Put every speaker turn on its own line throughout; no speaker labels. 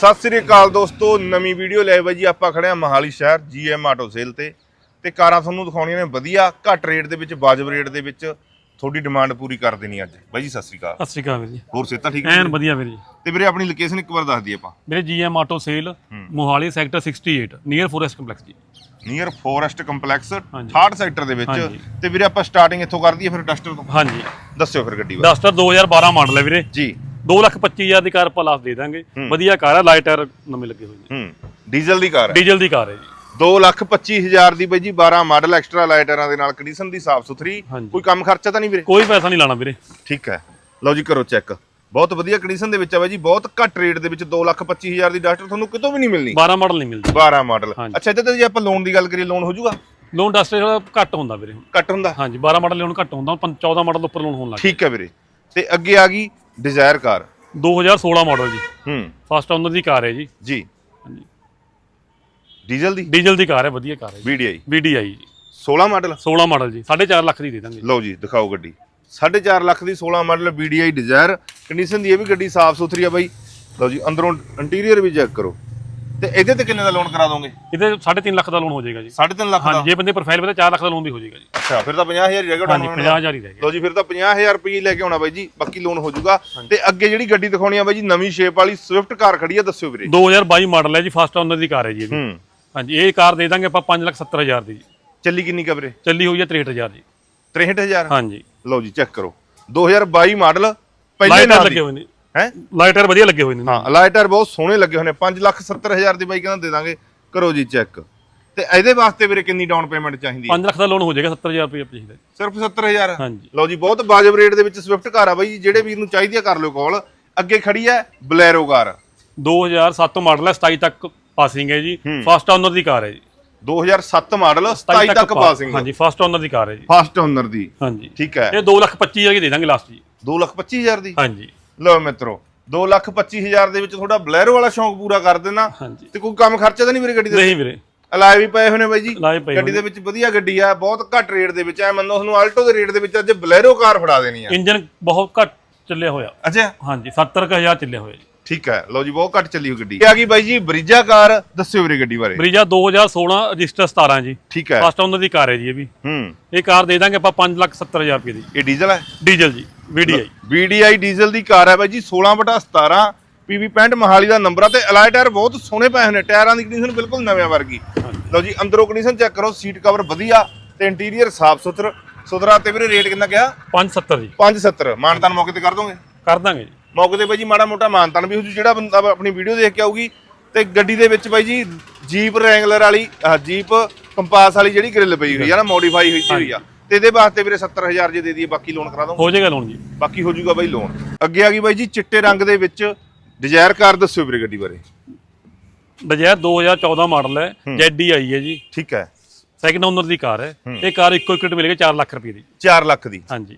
ਸਤਿ ਸ੍ਰੀ ਅਕਾਲ ਦੋਸਤੋ ਨਵੀਂ ਵੀਡੀਓ ਲੈ ਬਾਈ ਜੀ ਆਪਾਂ ਖੜੇ ਆ ਮਹਾਲੀ ਸ਼ਹਿਰ ਜੀਐਮ ਆਟੋ ਸੇਲ ਤੇ। ਤੇ ਕਾਰਾਂ ਤੁਹਾਨੂੰ ਦਿਖਾਉਣੀਆਂ ਨੇ ਵਧੀਆ ਘੱਟ ਰੇਟ ਦੇ ਵਿੱਚ ਵਾਜਬ ਰੇਟ ਦੇ ਵਿੱਚ ਤੁਹਾਡੀ ਡਿਮਾਂਡ ਪੂਰੀ ਕਰ ਦੇਣੀ ਅੱਜ। ਬਾਈ ਜੀ ਸਤਿ ਸ੍ਰੀ ਅਕਾਲ।
ਸਤਿ ਸ਼੍ਰੀ ਅਕਾਲ ਵੀਰ ਜੀ।
ਹੋਰ ਸਿਹਤਾਂ ਠੀਕ
ਐਨ ਵਧੀਆ ਵੀਰ ਜੀ।
ਤੇ ਵੀਰੇ ਆਪਣੀ ਲੋਕੇਸ਼ਨ ਇੱਕ ਵਾਰ ਦੱਸ ਦਈਏ ਆਪਾਂ।
ਮੇਰੇ GM auto sale Mohali sector 68 near forest complex ਜੀ।
ਨੀਅਰ ਫੋਰੈਸਟ ਕੰਪਲੈਕਸ
ਹਾਂਜੀ।
68 ਸੈਕਟਰ ਦੇ ਵਿੱਚ।
ਹਾਂਜੀ।
ਤੇ ਵੀਰੇ ਆਪਾਂ ਸਟਾਰਟਿੰਗ ਇੱਥੋਂ ਕਰ ਦਈਏ ਫਿਰ ਡਸਟਰ ਤੋਂ।
ਹਾਂਜੀ।
ਦੱਸਿਓ ਫਿਰ ਗੱਡੀ ਬਾਰੇ।
ਡਸਟਰ 2012 ਮਾਡਲ ਹੈ ਵੀਰੇ।
ਜੀ।
225000 ਦੀ ਕਾਰ ਆਪਾਂ ਲਾਸ ਦੇ ਦਾਂਗੇ। ਵਧੀਆ ਕਾਰ ਹੈ ਲਾਈਟ ਟਾਇਰ ਨਵੇਂ ਲੱਗੇ ਹੋਏ ਨੇ।
ਹੂੰ ਡੀਜ਼ਲ ਦੀ ਕਾਰ ਹੈ।
ਡੀਜ਼ਲ ਦੀ ਕਾਰ ਹੈ ਜੀ।
225000 ਦੀ ਬਾਈ ਜੀ 12 ਮਾਡਲ ਐਕਸਟਰਾ ਲਾਈਟਰਾਂ ਦੇ ਨਾਲ ਕੰਡੀਸ਼ਨ ਦੀ ਸਾਫ਼ ਸੁਥਰੀ। ਕੋਈ ਕੰਮ ਖਰਚਾ ਤਾਂ ਨਹੀਂ ਵੀਰੇ?
ਕੋਈ ਪੈਸਾ ਨਹੀਂ ਲਾਣਾ ਵੀਰੇ।
ਠੀਕ ਹੈ। ਲਓ ਜੀ ਕਰੋ ਚੈੱਕ ਬਹੁਤ ਵਧੀਆ ਕੰਡੀਸ਼ਨ ਦੇ ਵਿੱਚ ਆ ਬਾਈ ਜੀ ਬਹੁਤ ਘੱਟ ਰੇਟ ਦੇ ਵਿੱਚ 225000 ਦੀ ਡਸਟਰ ਤੁਹਾਨੂੰ ਕਿਤੋਂ ਵੀ ਨਹੀਂ ਮਿਲਣੀ।
12 ਮਾਡਲ ਨਹੀਂ ਮਿਲਦੀ।
12 ਮਾਡਲ। ਅੱਛਾ ਇਹਦੇ ਤੇ ਜੇ ਆਪਾਂ ਲੋਨ ਦੀ ਗੱਲ ਕਰੀਏ ਲੋਨ ਹੋ ਜਾਊਗਾ?
ਲੋਨ ਡਸਟਰ ਘੱਟ ਹੁੰਦਾ ਵੀਰੇ।
ਘੱਟ ਹੁੰਦਾ?
ਹਾਂਜੀ 12 ਮਾਡਲ ਲੋਨ ਘੱਟ ਹੁੰਦਾ 14 ਮਾਡਲ ਉੱਪਰ ਲੋਨ ਹੋਣ ਲੱਗ
ਠੀਕ ਹੈ ਵੀਰੇ। ਤੇ ਅੱਗੇ ਆ ਗਈ ਡਿਜ਼ਾਇਰ ਕਾਰ
ਗਿਆ 2016 ਮਾਡਲ ਜੀ।
ਹੂੰ।
ਫਸਟ ਓਨਰ ਦੀ ਕਾਰ ਹੈ ਜੀ।
ਜੀ।
ਹਾਂਜੀ।
ਡੀਜ਼ਲ ਦੀ?
ਡੀਜ਼ਲ ਦੀ ਕਾਰ ਹੈ ਵਧੀਆ ਕਾਰ ਹੈ ਜੀ।
VDI
VDI ਜੀ।
16 ਮਾਡਲ
16 ਮਾਡਲ ਜੀ। 4.5 ਲੱਖ ਦੀ ਦੇ ਦਾਂਗੇ।
ਲਓ ਜੀ ਦਿਖਾਓ ਗੱਡੀ। 4.5 ਲੱਖ ਦੀ 16 ਮਾਡਲ VDI ਡਿਜ਼ਾਇਰ ਕੰਡੀਸ਼ਨ ਦੀ ਇਹ ਵੀ ਗੱਡੀ ਸਾਫ਼ ਸੁਥਰੀ ਆ ਬਾਈ। ਲਓ ਜੀ ਅੰਦਰੋਂ ਇੰਟੀਰੀਅਰ ਵੀ ਚੈੱਕ ਕਰੋ। ਤੇ ਇਹਦੇ ਤੇ ਕਿੰਨੇ ਦਾ ਲੋਨ ਕਰਾ ਦੋਗੇ?
ਇਹਦੇ 3.5 ਲੱਖ ਦਾ ਲੋਨ ਹੋ ਜਾਏਗਾ ਜੀ।
3.5 ਲੱਖ ਦਾ?
ਹਾਂਜੀ ਜੇ ਬੰਦੇ ਪ੍ਰੋਫਾਈਲ ਬਤਾ 4 ਲੱਖ ਦਾ ਲੋਨ ਵੀ ਹੋ ਜਾਏਗਾ ਜੀ।
ਅੱਛਾ ਫਿਰ ਤਾਂ 50000 ਹੀ ਰਹਿ ਗਿਆ
ਹਾਂਜੀ 50000 ਹੀ ਰਹਿ ਗਿਆ।
ਲਓ ਜੀ ਫਿਰ ਤਾਂ 50000 ਰੁਪਏ ਲੈ ਕੇ ਆਉਣਾ ਬਾਈ ਜੀ ਬਾਕੀ ਲੋਨ ਹੋ ਜਾਊਗਾ। ਤੇ ਅੱਗੇ ਜਿਹੜੀ ਗੱਡੀ ਦਿਖਾਉਣੀ ਆ ਬਾਈ ਜੀ ਨਵੀਂ ਸ਼ੇਪ ਵਾਲੀ ਸਵਿਫਟ ਕਾਰ ਖੜੀ ਆ ਦੱਸਿਓ ਵੀਰੇ।
2022 ਮਾਡਲ ਹੈ ਜੀ ਫਸਟ ਓਨਰ ਦੀ ਕਾਰ ਹੈ ਜੀ ਇਹ ਵੀ
ਹੂੰ।
ਹਾਂਜੀ ਇਹ ਕਾਰ ਦੇ ਦਾਂਗੇ ਆਪਾਂ 570000 ਦੀ ਜੀ।
ਚੱਲੀ ਕਿੰਨੀ ਕਾ ਵੀਰੇ?
ਚੱਲੀ ਹੋਈ ਹੈ 63000 ਜੀ।
63000
ਹਾਂਜੀ।
ਲਓ ਜੀ ਚੈੱਕ ਕਰੋ। 2022 ਮਾਡਲ ਪਹਿਲੇ ਨਾਲ
ਲੱਗੇ ਹੋਏ ਨੇ।
ਹੈ?
ਲਾਈਟਰ ਵਧੀਆ ਲੱਗੇ ਹੋਏ ਨੇ।
ਹਾਂ ਅਲਾਈਟਰ ਬਹੁਤ ਸੋਹਣੇ ਲੱਗੇ ਹੋਏ ਨੇ। 570000 ਦੀ ਬਾਈ ਕਹਿੰਦਾ ਦੇ ਦਾਂਗੇ। ਕਰੋ ਜੀ ਚੈੱਕ ਤੇ ਇਹਦੇ ਵਾਸਤੇ ਵੀਰੇ ਕਿੰਨੀ ਡਾਊਨ ਪੇਮੈਂਟ ਚਾਹੀਦੀ ਹੈ?
5 ਲੱਖ ਦਾ ਲੋਨ ਹੋ ਜਾਏਗਾ 70000 ਰੁਪਏ ਚਾਹੀਦਾ।
ਸਿਰਫ 70000
ਹਾਂਜੀ।
ਲਓ ਜੀ ਬਹੁਤ ਵਾਜਬ ਰੇਟ ਦੇ ਵਿੱਚ ਸਵਿਫਟ ਕਾਰ ਆ ਬਾਈ। ਜਿਹੜੇ ਵੀਰ ਨੂੰ ਚਾਹੀਦੀ ਆ ਕਰ ਲਿਓ ਕਾਲ ਅੱਗੇ ਖੜੀ ਹੈ ਬਲੈਰੋ ਕਾਰ।
2007 ਮਾਡਲ ਹੈ 27 ਤੱਕ ਪਾਸਿੰਗ ਹੈ ਜੀ। ਫਸਟ ਓਨਰ ਦੀ ਕਾਰ ਹੈ ਜੀ।
2007 ਮਾਡਲ 27 ਤੱਕ ਪਾਸਿੰਗ
ਹਾਂਜੀ ਫਸਟ ਓਨਰ ਦੀ ਕਾਰ ਹੈ ਜੀ।
ਫਸਟ ਓਨਰ ਦੀ।
ਹਾਂਜੀ।
ਠੀਕ ਹੈ।
ਇਹ 225000 ਦੀ ਦੇ ਦਾਂਗੇ ਲਾਸਟ ਜੀ।
225000 ਦੀ?
ਹਾਂਜੀ।
ਲਓ ਮਿੱਤਰੋ 225000 ਦੇ ਵਿੱਚ ਤੁਹਾਡਾ ਬਲੈਰੋ ਵਾਲਾ ਸ਼ੌਂਕ ਪੂਰਾ ਕਰ ਦੇਣਾ
ਹਾਂਜੀ।
ਤੇ ਕੋਈ ਕੰਮ ਖਰਚਾ ਤਾਂ ਨਹੀਂ ਵੀਰੇ ਗੱਡੀ ਦੇ
ਨਹੀਂ ਵੀਰੇ।
ਅਲਾਏ ਵੀ ਪਏ ਨੇ ਬਾਈ ਜੀ।
ਲਾਏ ਪਏ
ਗੱਡੀ ਦੇ ਵਿੱਚ ਵਧੀਆ ਗੱਡੀ ਆ ਬਹੁਤ ਘੱਟ ਰੇਟ ਦੇ ਵਿੱਚ ਐ ਮੰਨੋ ਤੁਹਾਨੂੰ ਆਲਟੋ ਦੇ ਰੇਟ ਦੇ ਵਿੱਚ ਅੱਜ ਬਲੈਰੋ ਕਾਰ ਫੜਾ ਦੇਣੀ ਆ।
ਇੰਜਨ ਬਹੁਤ ਘੱਟ ਚੱਲਿਆ ਹੋਇਆ।
ਅੱਛਾ।
ਹਾਂਜੀ 70000 ਚੱਲਿਆ ਹੋਇਆ ਜੀ।
ਠੀਕ ਹੈ ਲਓ ਜੀ ਬਹੁਤ ਘੱਟ ਚੱਲੀ ਹੋਈ ਗੱਡੀ। ਇਹ ਆ ਗਈ ਬਾਈ ਜੀ ਬਰੀਜਾ ਕਾਰ। ਦੱਸਿਓ ਵੀਰੇ ਗੱਡੀ ਬਾਰੇ।
ਬਰੀਜਾ 2016 ਰਜਿਸਟਰ 17 ਜੀ।
ਠੀਕ ਹੈ।
ਫਸਟ ਓਨਰ ਦੀ ਕਾਰ ਹੈ ਜੀ ਇਹ ਵੀ।
ਹੂੰ।
ਇਹ ਕਾਰ ਦੇ ਦਾਂਗੇ ਆਪਾਂ 570000 ਰੁਪਏ ਦੀ।
ਇਹ ਡੀਜ਼ਲ ਹੈ?
ਡੀਜ਼ਲ ਜੀ। VDI
VDI ਡੀਜ਼ਲ ਦੀ ਕਾਰ ਹੈ ਬਾਈ ਜੀ 16/17 PV 65 ਮਹਾਲੀ ਦਾ ਨੰਬਰ ਆ ਤੇ ਅਲਾਈ ਟਾਇਰ ਬਹੁਤ ਸੋਹਣੇ ਪਏ ਹੋਏ ਨੇ ਟਾਇਰਾਂ ਦੀ ਕੰਡੀਸ਼ਨ ਬਿਲਕੁਲ ਨਵਿਆਂ ਵਰਗੀ। ਲਓ ਜੀ ਅੰਦਰੋਂ ਕੰਡੀਸ਼ਨ ਚੈੱਕ ਕਰੋ ਸੀਟ ਕਵਰ ਵਧੀਆ ਤੇ ਇੰਟੀਰੀਅਰ ਸਾਫ਼ ਸੁਥਰਾ। ਸੁਥਰਾ ਤੇ ਵੀਰੇ ਰੇਟ ਕਿੰਨਾ ਕਿਹਾ?
570 ਜੀ।
570 ਮਾਨਤਾਨ ਮੌਕੇ ਤੇ ਕਰ ਦੋਗੇ?
ਕਰ ਦਾਂਗੇ ਜੀ।
ਮੌਕੇ ਤੇ ਬਾਈ ਜੀ ਮਾੜਾ ਮੋਟਾ ਮਾਨਤਾਨ ਵੀ ਹੋ ਜੂ ਜਿਹੜਾ ਬੰਦਾ ਆਪਣੀ ਵੀਡੀਓ ਦੇਖ ਕੇ ਆਊਗੀ। ਤੇ ਗੱਡੀ ਦੇ ਵਿੱਚ ਬਾਈ ਜੀ ਜੀਪ ਰੈਂਗਲਰ ਵਾਲੀ ਜੀਪ ਕੰਪਾਸ ਵਾਲੀ ਜਿਹੜੀ ਗ੍ਰਿਲ ਪਈ ਹੋਈ ਆ ਨਾ ਮੋਡੀਫਾਈ ਹੋਈ ਹੋਈ ਆ। ਤੇ ਇਹਦੇ ਵਾਸਤੇ ਵੀਰੇ 70000 ਜੇ ਦੇ ਦਈਏ ਬਾਕੀ ਲੋਨ ਕਰਾ ਦੋਗੇ
ਹੋ ਜਾਏਗਾ ਲੋਨ ਜੀ।
ਬਾਕੀ ਹੋ ਜਾਊਗਾ ਬਾਈ ਲੋਨ ਅੱਗੇ ਆ ਗਈ ਬਾਈ ਜੀ ਚਿੱਟੇ ਰੰਗ ਦੇ ਵਿੱਚ ਡਿਜ਼ਾਇਰ ਕਾਰ ਦੱਸਿਓ ਵੀਰੇ ਗੱਡੀ ਬਾਰੇ।
ਡਿਜ਼ਾਇਰ 2014 ਮਾਡਲ ਹੈ ZD ਆਈ ਹੈ ਜੀ।
ਠੀਕ ਹੈ।
ਸੈਕਿੰਡ ਓਨਰ ਦੀ ਕਾਰ ਹੈ। ਇਹ ਕਾਰ ਇੱਕੋ ਇੱਕ ਮਿਲੇਗੀ 4 ਲੱਖ ਰੁਪਏ ਦੀ।
4 ਲੱਖ ਦੀ।
ਹਾਂਜੀ।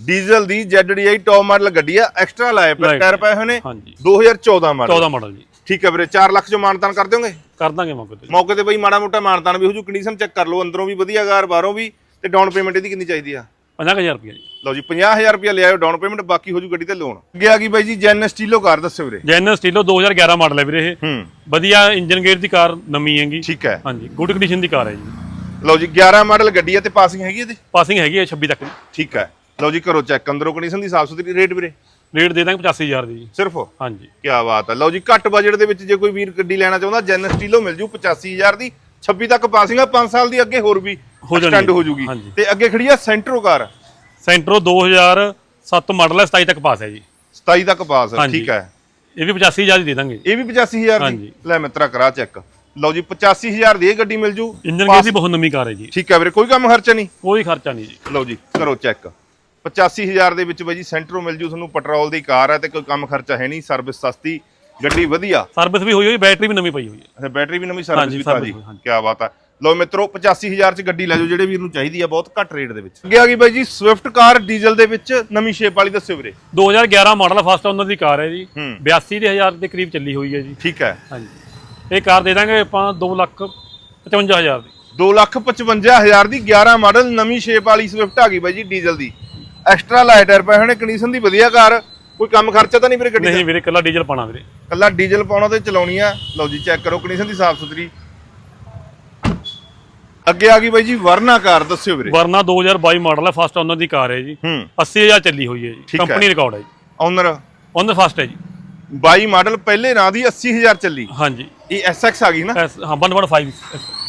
ਡੀਜ਼ਲ ਦੀ ZDI ਟੌਪ ਮਾਡਲ ਗੱਡੀ ਆ ਐਕਸਟਰਾ ਪਏ
ਲਾਏ
ਟਾਇਰ ਪਏ। ਹੋਏ ਨੇ।
ਹਾਂਜੀ।
2014 ਮਾਡਲ।
14 ਮਾਡਲ ਜੀ।
ਠੀਕ ਹੈ ਵੀਰੇ 4 ਲੱਖ ਜੋ ਮਾਨਤਾਨ ਕਰ ਦਿਓਗੇ?
ਕਰ ਦਾਂਗੇ ਮੌਕੇ ਤੇ।
ਮੌਕੇ ਤੇ ਬਈ ਮਾੜਾ ਮੋਟਾ ਮਾਨਤਾਨ ਵੀ ਹੋ ਜੂ ਕੰਡੀਸ਼ਨ ਚੈੱਕ ਕਰ ਲਓ ਅੰਦਰੋਂ ਵੀ ਵਧੀਆ ਗਾਰ ਬਾਹਰੋਂ ਵੀ। ਤੇ ਡਾਊਨ ਪੇਮੈਂਟ ਇਹਦੀ ਕਿੰਨੀ ਚਾਹੀਦੀ ਆ?
50000 ਰੁਪਏ ਜੀ।
ਲਓ ਜੀ 50000 ਰੁਪਏ ਲਿਆਓ ਡਾਊਨ ਪੇਮੈਂਟ ਬਾਕੀ ਹੋ ਜੂ ਗੱਡੀ ਤੇ ਲੋਨ ਅੱਗੇ ਆ ਗਈ ਬਾਈ ਜੀ ਜੈਨ ਸਟੀਲੋ ਕਾਰ ਦੱਸਿਓ ਵੀਰੇ।
ਜੈਨਰ ਸਟੀਲੋ 2011 ਮਾਡਲ ਹੈ ਵੀਰੇ ਇਹ।
ਹੂੰ।
ਵਧੀਆ ਇੰਜਨ ਗੇਅਰ ਦੀ ਕਾਰ ਨਵੀਂ ਹੈਗੀ।
ਠੀਕ ਹੈ।
ਹਾਂਜੀ ਗੁੱਡ ਕੰਡੀਸ਼ਨ ਦੀ ਕਾਰ ਹੈ ਜੀ।
ਲਓ ਜੀ 11 ਮਾਡਲ ਗੱਡੀ ਆ ਤੇ ਪਾਸਿੰਗ ਹੈਗੀ ਇਹਦੀ?
ਪਾਸਿੰਗ ਹੈਗੀ ਹੈ 26 ਤੱਕ
ਠੀਕ ਹੈ। ਲਓ ਜੀ ਕਰੋ ਚੈੱਕ ਅੰਦਰੋਂ ਕੰਡੀਸ਼ਨ ਦੀ ਸਾਫ਼ ਸੁਥਰੀ ਰੇਟ ਵੀਰੇ?
ਰੇਟ ਦੇ ਦਾਂਗੇ 85000 ਦੀ ਜੀ।
ਸਿਰਫ?
ਹਾਂਜੀ।
ਕੀ ਬਾਤ ਹੈ। ਲਓ ਜੀ ਘੱਟ ਬਜਟ ਦੇ ਵਿੱਚ ਜੇ ਕੋਈ ਵੀਰ ਗੱਡੀ ਲੈਣਾ ਚਾਹੁੰਦਾ ਜੈਨ ਸਟੀਲੋ ਮਿਲ ਜੂ 85000 ਦੀ 26 ਤੱਕ ਪਾਸਿੰਗ ਆ 5 ਸਾਲ ਦੀ ਅੱਗੇ ਹੋਰ ਵੀ।
ਹੋ ਜਾਣੀ
extend ਹੋ ਜੂਗੀ।
ਹਾਂਜੀ।
ਤੇ ਅੱਗੇ ਖੜੀ ਆ ਸੈਂਟਰੋ ਕਾਰ।
ਸੈਂਟਰੋ 2007 ਮਾਡਲ ਹੈ 27 ਤੱਕ ਪਾਸ ਹੈ ਜੀ।
27 ਤੱਕ ਪਾਸ
ਹਾਂਜੀ।
ਠੀਕ ਹੈ।
ਇਹ ਵੀ 85000 ਦੀ ਦੇ ਦਾਂਗੇ।
ਇਹ ਵੀ 85000 ਦੀ?
ਹਾਂਜੀ।
ਲੈ ਮਿੱਤਰਾ ਕਰਾ ਚੈੱਕ। ਲਓ ਜੀ 85000 ਦੀ ਇਹ ਗੱਡੀ ਮਿਲ ਜੂ।
ਇੰਜਨ ਗੇਅਰ ਦੀ ਬਹੁਤ ਨਵੀਂ ਕਾਰ ਹੈ ਜੀ।
ਠੀਕ ਹੈ ਵੀਰੇ ਕੋਈ ਕੰਮ ਖਰਚਾ ਨਹੀਂ?
ਕੋਈ ਖਰਚਾ ਨਹੀਂ ਜੀ।
ਲਓ ਜੀ ਕਰੋ ਚੈੱਕ। 85000 ਦੇ ਵਿੱਚ ਬਾਈ ਜੀ ਸੈਂਟਰੋ ਮਿਲ ਜੂ ਤੁਹਾਨੂੰ ਪੈਟਰੋਲ ਦੀ ਕਾਰ ਹੈ ਤੇ ਕੋਈ ਕੰਮ ਖਰਚਾ ਹੈ ਨਹੀਂ ਸਰਵਿਸ ਸਸਤੀ ਗੱਡੀ ਵਧੀਆ।
ਸਰਵਿਸ ਵੀ ਹੋਈ ਹੋਈ ਬੈਟਰੀ ਵੀ ਨਵੀਂ ਪਈ ਹੋਈ ਹੈ।
ਅੱਛਾ ਬੈਟਰੀ ਵੀ ਨਵੀਂ ਸਰਵਿਸ
ਹਾਂਜੀ,
ਵੀ
service
ਤਾਜੀ
ਹਾਂਜੀ।
ਕੀ ਬਾਤ ਹੈ। ਲਓ ਮਿੱਤਰੋ 85000 ਚ ਗੱਡੀ ਲੈ ਜਾਓ ਜਿਹੜੇ ਵੀਰ ਨੂੰ ਚਾਹੀਦੀ ਆ ਬਹੁਤ ਘੱਟ ਰੇਟ ਦੇ ਵਿੱਚ। ਅੱਗੇ ਆ ਗਈ ਬਾਈ ਜੀ ਸਵਿਫਟ ਕਾਰ ਡੀਜ਼ਲ ਦੇ ਵਿੱਚ ਨਵੀਂ ਸ਼ੇਪ ਵਾਲੀ ਦੱਸਿਓ ਵੀਰੇ।
2011 ਮਾਡਲ ਫਸਟ ਓਨਰ ਦੀ ਕਾਰ ਹੈ ਜੀ।
ਹੂੰ।
82000 ਦੇ ਕਰੀਬ ਚੱਲੀ ਹੋਈ ਹੈ ਜੀ।
ਠੀਕ ਹੈ।
ਹਾਂਜੀ। ਇਹ ਕਾਰ ਦੇ ਦਾਂਗੇ ਆਪਾਂ 2 ਲੱਖ 55000 ਦੀ।
255000 ਦੀ 11 ਮਾਡਲ ਨਵੀਂ ਸ਼ੇਪ ਵਾਲੀ ਸਵਿਫਟ ਆ ਗਈ ਬਾਈ ਜੀ ਡੀਜ਼ਲ ਦੀ। ਐਕਸਟਰਾ ਲਾਈਟਰ ਪਏ ਹੋਣੇ ਕੰਡੀਸ਼ਨ ਦੀ ਵਧੀਆ ਕਾਰ ਕੋਈ ਕੰਮ ਖਰਚਾ ਤਾਂ ਨਹੀਂ ਵੀਰੇ ਗੱਡੀ ਦਾ?
ਨਹੀਂ ਵੀਰੇ ਕੱਲਾ ਡੀਜ਼ਲ ਪਾਣਾ ਵੀਰੇ।
ਕੱਲਾ ਡੀਜ਼ਲ ਪਾਉਣਾ ਤੇ ਚਲਾਉਣੀ ਆ। ਲਓ ਜੀ ਚੈੱਕ ਕਰੋ ਕੰਡੀਸ਼ਨ ਦੀ ਸਾਫ਼ ਸੁਥਰੀ ਅੱਗੇ ਆ ਗਈ ਬਾਈ ਜੀ ਵਰਨਾ ਕਾਰ ਦੱਸਿਓ ਵੀਰੇ।
ਵਰਨਾ 2022 ਮਾਡਲ ਹੈ ਫਸਟ ਓਨਰ ਦੀ ਕਾਰ ਹੈ ਜੀ।
ਹੂੰ।
80000 ਚੱਲੀ ਹੋਈ ਹੈ ਜੀ
ਠੀਕ ਹੈ।
ਕੰਪਨੀ ਰਿਕਾਰਡ ਹੈ ਜੀ।
ਓਨਰ
ਓਨਰ ਫਸਟ ਹੈ ਜੀ।
22 ਮਾਡਲ ਪਹਿਲੇ ਨਾਂ ਦੀ 80000 ਚੱਲੀ।
ਹਾਂਜੀ।
ਇਹ SX ਆ ਗਈ ਨਾ?
ਐਸ- ਹਾਂ 115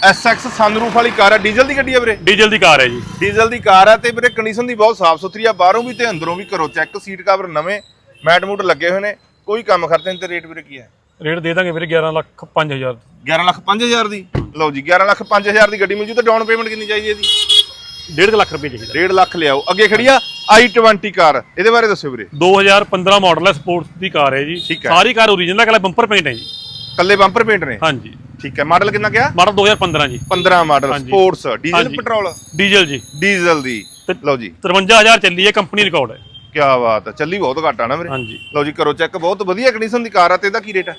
SX ਸਨਰੂਫ ਵਾਲੀ ਕਾਰ ਆ ਡੀਜ਼ਲ ਦੀ ਗੱਡੀ ਆ ਵੀਰੇ?
ਡੀਜ਼ਲ ਦੀ ਕਾਰ ਹੈ ਜੀ।
ਡੀਜ਼ਲ ਦੀ ਕਾਰ ਆ ਤੇ ਵੀਰੇ ਕੰਡੀਸ਼ਨ ਦੀ ਬਹੁਤ ਸਾਫ਼ ਸੁਥਰੀ ਆ ਬਾਹਰੋਂ ਵੀ ਤੇ ਅੰਦਰੋਂ ਵੀ ਕਰੋ ਚੈੱਕ ਸੀਟ ਕਵਰ ਨਵੇਂ ਮੈਟ ਮੂਟ ਲੱਗੇ ਹੋਏ ਨੇ ਕੋਈ ਕੰਮ ਖਰਚੇ ਨਹੀਂ ਤੇ ਰੇਟ ਵੀਰੇ ਕੀ ਹੈ?
ਰੇਟ ਦੇ ਦਾਂਗੇ ਵੀਰੇ 11 ਲੱਖ 5000
11 ਲੱਖ 5000 ਦੀ? ਲਓ ਜੀ 11 ਲੱਖ 5000 ਦੀ ਗੱਡੀ ਮਿਲ ਜੂ ਤੇ ਡਾਊਨ ਪੇਮੈਂਟ ਕਿੰਨੀ ਚਾਹੀਦੀ ਹੈ ਇਹਦੀ
1.5 ਲੱਖ ਰੁਪਏ ਚਾਹੀਦਾ।
1.5 ਲੱਖ ਲਿਆਓ। ਅੱਗੇ ਖੜੀ ਆ i20 ਕਾਰ। ਇਹਦੇ ਬਾਰੇ ਦੱਸਿਓ ਵੀਰੇ।
2015 ਮਾਡਲ ਹੈ ਸਪੋਰਟਸ ਦੀ ਕਾਰ ਹੈ ਜੀ। ਸਾਰੀ ਕਾਰ ਓਰੀਜਨਲ ਹੈ ਕੱਲਾ ਬੰਪਰ ਪੇਂਟ ਹੈ ਜੀ।
ਕੱਲੇ ਬੰਪਰ ਪੇਂਟ ਨੇ?
ਹਾਂਜੀ।
ਠੀਕ ਹੈ। ਮਾਡਲ ਕਿੰਨਾ ਗਿਆ
ਮਾਡਲ 2015 ਜੀ।
15 model. Sports diesel. Petrol
diesel ਜੀ।
ਡੀਜ਼ਲ ਦੀ। ਲਓ ਜੀ।
53000 ਚੱਲੀ ਹੈ ਕੰਪਨੀ ਰਿਕਾਰਡ ਹੈ।
ਕੀ ਬਾਤ ਹੈ ਚੱਲੀ ਬਹੁਤ ਘੱਟ ਆ ਨਾ ਵੀਰੇ।
ਹਾਂਜੀ।
ਲਓ ਜੀ ਕਰੋ ਚੈੱਕ ਬਹੁਤ ਵਧੀਆ ਕੰਡੀਸ਼ਨ ਦੀ ਕਾਰ ਆ ਤੇ ਇਹਦਾ ਕੀ ਰੇਟ ਹੈ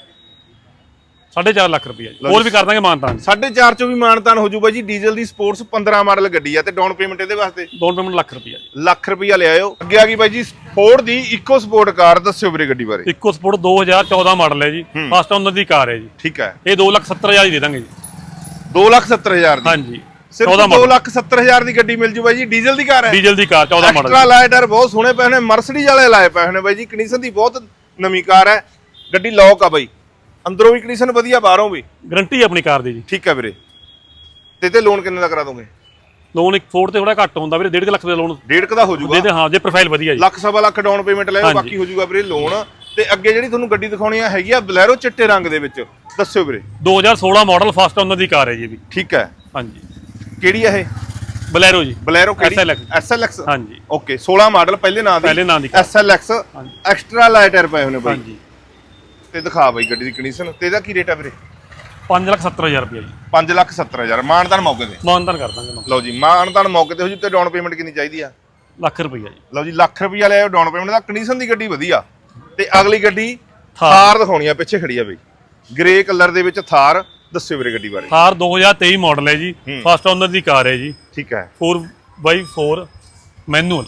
4.5 ਲੱਖ ਰੁਪਏ ਜੀ। ਹੋਰ ਵੀ ਕਰ ਦਾਂਗੇ ਮਾਨਤਾਨ
4.5 ਚੋਂ ਵੀ ਮਾਨਤਾਨ ਹੋ ਜੂਗਾ ਜੀ ਡੀਜ਼ਲ ਦੀ ਸਪੋਰਟਸ 15 ਮਾਡਲ ਗੱਡੀ ਆ ਤੇ ਡਾਊਨ ਪੇਮੈਂਟ ਇਹਦੇ ਵਾਸਤੇ?
ਦੋਨ ਪੇਮੈਂਟ ਲੱਖ ਰੁਪਏ ਜੀ।
ਲੱਖ ਰੁਪਈਆ ਲਿਆਇਓ ਅੱਗੇ ਆ ਗਈ ਬਾਈ ਜੀ ਫੋਰਡ ਦੀ ਇਕੋ ਸਪੋਰਟ ਕਾਰ ਦੱਸਿਓ ਵੀਰੇ ਗੱਡੀ ਬਾਰੇ।
ਇਕੋ ਸਪੋਰਟ 2014 ਮਾਡਲ ਹੈ ਜੀ ਫਸਟ ਓਨਰ ਦੀ ਕਾਰ ਹੈ ਜੀ।
ਠੀਕ ਹੈ।
ਇਹ 270000 ਦੀ ਦੇ ਦਾਂਗੇ ਜੀ
270000 ਦੀ।
ਹਾਂਜੀ।
ਸਿਰਫ
14 ਮਾਡਲ
270000 ਦੀ ਗੱਡੀ ਮਿਲ ਜੂ ਬਾਈ ਜੀ ਡੀਜ਼ਲ ਦੀ ਕਾਰ ਹੈ।
ਡੀਜ਼ਲ ਦੀ ਕਾਰ 14 ਮਾਡਲ
ਐਕਸਟਰਾ ਲਾਈਟਰ ਬਹੁਤ ਸੋਹਣੇ ਪਏ ਨੇ ਮਰਸਡੀਜ਼ ਵਾਲੇ ਲਾਏ ਪਏ ਨੇ ਬਾਈ ਜੀ ਕੰਡੀਸ਼ਨ ਦੀ ਬਹੁਤ ਨਵੀਂ ਕਾਰ ਹੈ। ਗੱਡੀ ਲੌਕ ਆ ਬਾਈ। ਅੰਦਰੋਂ ਵੀ ਕੰਡੀਸ਼ਨ ਵਧੀਆ ਬਾਹਰੋਂ ਵੀ।
ਗਰੰਟੀ ਆਪਣੀ ਕਾਰ ਦੀ ਜੀ।
ਠੀਕ ਹੈ ਵੀਰੇ। ਤੇ ਤੇ ਲੋਨ ਕਿੰਨੇ ਦਾ ਕਰਾ ਦੋਗੇ?
ਲੋਨ ਇੱਕ ਫੋਰਡ ਤੇ ਥੋੜਾ ਘੱਟ ਹੁੰਦਾ ਵੀਰੇ 1.5 ਲੱਖ ਦਾ ਲੋਨ
ਡੇਢ ਕੁ ਦਾ ਹੋ ਜੂਗਾ।
ਦੇ ਹਾਂ ਜੇ ਪ੍ਰੋਫਾਈਲ ਵਧੀਆ ਜੀ।
ਲੱਖ ਸਵਾ ਲੱਖ ਡਾਊਨ ਪੇਮੈਂਟ ਲੈ। ਬਾਕੀ ਹੋ ਜੂਗਾ ਵੀਰੇ ਲੋਨ ਤੇ ਅੱਗੇ ਜਿਹੜੀ ਤੁਹਾਨੂੰ ਗੱਡੀ ਦਿਖਾਉਣੀ ਆ ਹੈਗੀ ਆ ਬਲੈਰੋ ਚਿੱਟੇ ਰੰਗ ਦੇ ਵਿੱਚ। ਦੱਸਿਓ ਵੀਰੇ।
2016 ਮਾਡਲ ਫਸਟ ਓਨਰ ਦੀ ਕਾਰ ਹੈ ਜੀ ਵੀ।
ਠੀਕ ਹੈ।
ਹਾਂਜੀ।
ਕਿਹੜੀ ਆ ਇਹ?
ਬਲੈਰੋ ਜੀ।
ਬਲੈਰੋ ਕਿਹੜੀ?
SLX
SLX
ਹਾਂਜੀ।
ਓਕੇ 16 ਮਾਡਲ ਪਹਿਲੇ ਨਾਂ ਦੀ?
ਪਹਿਲੇ ਨਾਂ ਦੀ।
SLX। ਐਕਸਟਰਾ ਲਾਈਟਰ ਪਏ ਹੋਣੇ ਬਾਈ।
ਹਾਂਜੀ।
ਤੇ ਦਿਖਾ ਬਾਈ ਗੱਡੀ ਦੀ ਕੰਡੀਸ਼ਨ ਤੇ ਇਹਦਾ ਕੀ ਰੇਟ ਆ ਵੀਰੇ?
5 ਲੱਖ 70000 ਰੁਪਏ ਜੀ।
5 ਲੱਖ 70 ਹਜ਼ਾਰ। ਮਾਨਦਾਨ ਮੌਕੇ ਤੇ?
ਮਾਨਦਾਨ ਕਰ ਦਾਂਗੇ
ਲਓ ਜੀ ਮਾਨਦਾਨ ਮੌਕੇ ਤੇ ਹੋ ਜੂ ਤੇ ਡਾਊਨ ਪੇਮੈਂਟ ਕਿੰਨੀ ਚਾਹੀਦੀ ਆ?
ਲੱਖ ਰੁਪਏ ਜੀ।
ਲਓ ਜੀ ਲੱਖ ਰੁਪਈਆ ਲਿਆਓ ਡਾਊਨ ਪੇਮੈਂਟ ਦਾ। ਕੰਡੀਸ਼ਨ ਦੀ ਗੱਡੀ ਵਧੀਆ। ਤੇ ਅਗਲੀ ਗੱਡੀ।
ਥਾਰ।
ਦਿਖਾਉਣੀ ਆ ਪਿੱਛੇ ਖੜੀ ਆ ਬਈ। ਗ੍ਰੇ ਕਲਰ ਦੇ ਵਿੱਚ ਥਾਰ। ਦੱਸਿਓ ਵੀਰੇ ਗੱਡੀ ਬਾਰੇ।
ਥਾਰ 2023 ਮਾਡਲ ਹੈ ਜੀ। ਫਸਟ ਓਨਰ ਦੀ ਕਾਰ ਹੈ ਜੀ।
ਠੀਕ ਹੈ।
4x4 ਮੈਨੂਅਲ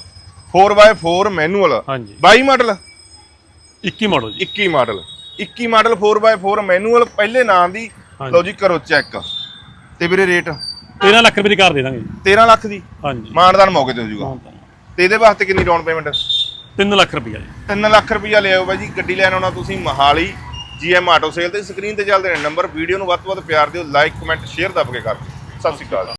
4x4 ਮੈਨੂਅਲ
ਹਾਂਜੀ।
22 ਮਾਡਲ
21 ਮਾਡਲ ਜੀ।
21 ਮਾਡਲ 21 ਮਾਡਲ 4x4 ਮੈਨੂਅਲ ਪਹਿਲੇ ਨਾਂ ਦੀ। ਲਓ ਜੀ ਕਰੋ ਚੈੱਕ ਤੇ ਵੀਰੇ ਰੇਟ
13 ਲੱਖ ਰੁਪਏ ਦੀ ਕਾਰ ਦੇ ਦਾਂਗੇ ਜੀ।
13 ਲੱਖ ਦੀ?
ਹਾਂਜੀ।
ਮਾਨਦਾਨ ਮੌਕੇ ਤੇ ਹੋ
ਮਾਨਦਾਨ।
ਤੇ ਇਹਦੇ ਵਾਸਤੇ ਕਿੰਨੀ ਡਾਊਨ ਪੇਮੈਂਟ
3 ਲੱਖ ਰੁਪਏ ਜੀ।
3 ਲੱਖ ਰੁਪਈਆ ਲਿਆਓ ਬਾਈ ਜੀ ਗੱਡੀ ਲੈਣ ਆਉਣਾ ਤੁਸੀਂ ਮਹਾਲੀ। ਜੀਐਮ ਆਟੋ ਸੇਲ ਤੇ ਸਕਰੀਨ ਤੇ ਚੱਲਦੇ ਨੇ ਨੰਬਰ ਵੀਡੀਓ ਨੂੰ ਵੱਧ ਤੋਂ ਵੱਧ ਪਿਆਰ ਦਿਓ ਲਾਈਕ ਕਮੈਂਟ ਸ਼ੇਅਰ ਦੱਬ ਕੇ ਕਰ ਦਿਓ। ਸਤਿ ਸ਼੍ਰੀ ਅਕਾਲ